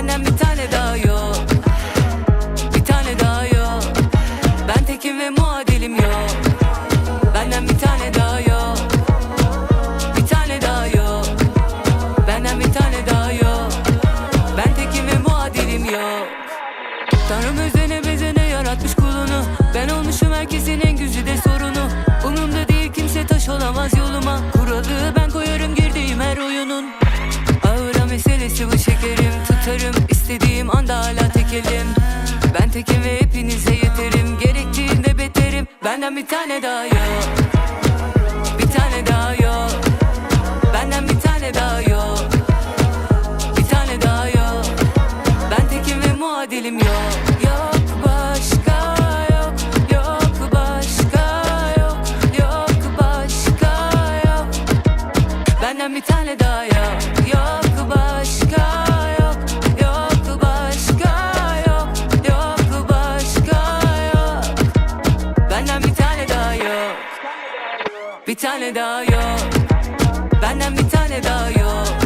Benden bir tane daha yok. Bir tane daha yok. Ben tekim ve muadilim yok. Benden bir tane daha yok. Bir tane daha yok. Benden bir tane daha yok. Ben tekim ve muadilim yok. Tanrım özene bezene yaratmış kulunu. Ben olmuşum anda hala tekelim Ben tekim ve hepinize yeterim. Gerektiğinde beterim. Benden bir tane daha yok. Bir tane daha yok. Benden bir tane daha yok. Bir tane daha yok. Ben tekim ve muadilim yok. Yok başka yok. Yok başka yok. Yok başka yok. Benden bir tane daha yok. Yok başka Bir tane daha yok. Benden bir tane daha yok